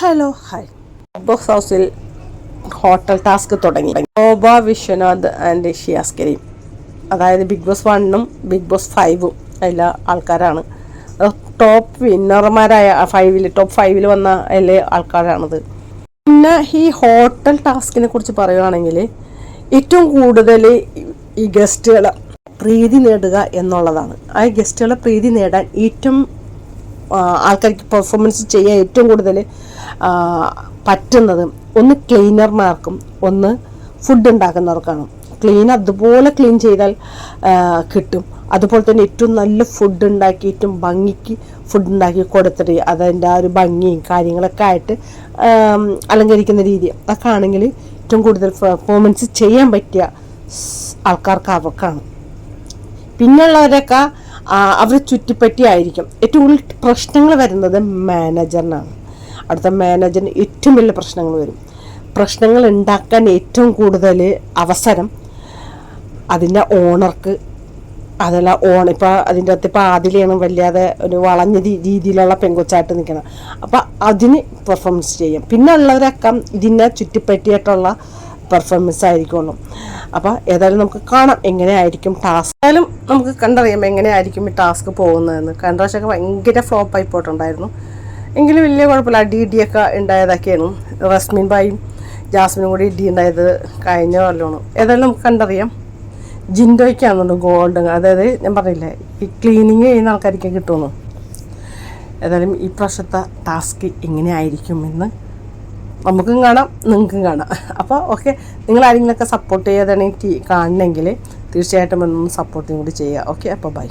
Hello hi. Box ഹൗസിൽ hotel task തുടങ്ങി. Shobha Viswanath and ഷിയാസ്കരി അതായത് ബിഗ് ബോസ് വണ്ണും ബിഗ് ബോസ് ഫൈവും എല്ലാ ആൾക്കാരാണ്. ടോപ്പ് വിന്നർമാരായ ഫൈവിൽ ടോപ്പ് ഫൈവിൽ വന്ന എല്ലാ ആൾക്കാരാണത്. പിന്നെ ഈ ഹോട്ടൽ ടാസ്കിനെ കുറിച്ച് പറയുകയാണെങ്കിൽ ഏറ്റവും കൂടുതൽ ഈ ഗസ്റ്റുകളെ പ്രീതി നേടുക എന്നുള്ളതാണ്. ആ ഗസ്റ്റുകളെ പ്രീതി നേടാൻ ഏറ്റവും ആൾക്കാർക്ക് പെർഫോമൻസ് ചെയ്യാൻ ഏറ്റവും കൂടുതൽ പറ്റുന്നത്. ഒന്ന് ക്ലീനർമാർക്കും ഒന്ന് ഫുഡ് ഉണ്ടാക്കുന്നവർക്കാണ്. ക്ലീൻ അതുപോലെ ക്ലീൻ ചെയ്താൽ കിട്ടും. അതുപോലെ തന്നെ ഏറ്റവും നല്ല ഫുഡ് ഉണ്ടാക്കി ഏറ്റവും ഭംഗിക്ക് ഫുഡ് ഉണ്ടാക്കി കൊടുത്തിട്ട് അതിന്റെ ആ ഒരു ഭംഗിയും കാര്യങ്ങളൊക്കെ ആയിട്ട് അലങ്കരിക്കുന്ന രീതി. അതൊക്കെ ആണെങ്കിൽ ഏറ്റവും കൂടുതൽ പെർഫോമൻസ് ചെയ്യാൻ പറ്റിയ ആൾക്കാർക്ക് അവർക്കാണ്. പിന്നുള്ളവരൊക്കെ അവർ ചുറ്റിപ്പറ്റിയായിരിക്കും ഏറ്റവും കൂടുതൽ പ്രശ്നങ്ങൾ വരുന്നത് മാനേജറിനാണ് അടുത്ത മാനേജറിന് ഏറ്റവും വലിയ പ്രശ്നങ്ങൾ വരും. പ്രശ്നങ്ങൾ ഉണ്ടാക്കാൻ ഏറ്റവും കൂടുതൽ അവസരം അതിന്റെ ഓണർക്ക് അതല്ല ഓൺ ഇപ്പോൾ അതിന്റെ അകത്ത് ഇപ്പോൾ ആദിലെയാണ് വല്ലാതെ ഒരു വളഞ്ഞ രീതിയിലുള്ള പെങ്കൊച്ചായിട്ട് നിൽക്കണം. അപ്പോൾ അതിന് പെർഫോമൻസ് ചെയ്യാം. പിന്നെ ഉള്ളവരൊക്കെ ഇതിനെ ചുറ്റിപ്പറ്റിയിട്ടുള്ള പെർഫോമൻസ് ആയിരിക്കുള്ളൂ. അപ്പോൾ ഏതായാലും നമുക്ക് കാണാം എങ്ങനെയായിരിക്കും ടാസ്ക് ഏതായാലും നമുക്ക് കണ്ടറിയാം എങ്ങനെയായിരിക്കും ഈ ടാസ്ക് പോകുന്നതെന്ന്. കഴിഞ്ഞ ഭയങ്കര ഫ്ലോപ്പായി പോയിട്ടുണ്ടായിരുന്നു. എങ്കിലും വലിയ കുഴപ്പമില്ല. അടി ഇടിയൊക്കെ ഉണ്ടായതൊക്കെയാണ്. റസ്മിൻ ബായും ജാസ്മിനും കൂടി ഇടി ഉണ്ടായത് കഴിഞ്ഞ കൊല്ലമാണ്. ഏതായാലും നമുക്ക് കണ്ടറിയാം. ജിൻഡോയ്ക്കാണെന്നുണ്ട് ഗോൾഡ് അതായത് ഞാൻ പറഞ്ഞില്ലേ ഈ ക്ലീനിങ് ചെയ്യുന്ന ആൾക്കാർക്ക് കിട്ടുമെന്ന്. ഏതായാലും ഈ പ്രാവശ്യത്തെ ടാസ്ക് എങ്ങനെയായിരിക്കുമെന്ന് നമുക്കും കാണാം നിങ്ങൾക്കും കാണാം. അപ്പോൾ ഓക്കെ നിങ്ങൾ ആരെങ്കിലുമൊക്കെ സപ്പോർട്ട് ചെയ്യാതാണെങ്കിൽ കാണണമെങ്കിൽ തീർച്ചയായിട്ടും ഒന്ന് സപ്പോർട്ടും കൂടി ചെയ്യുക. ഓക്കെ അപ്പോൾ ബൈ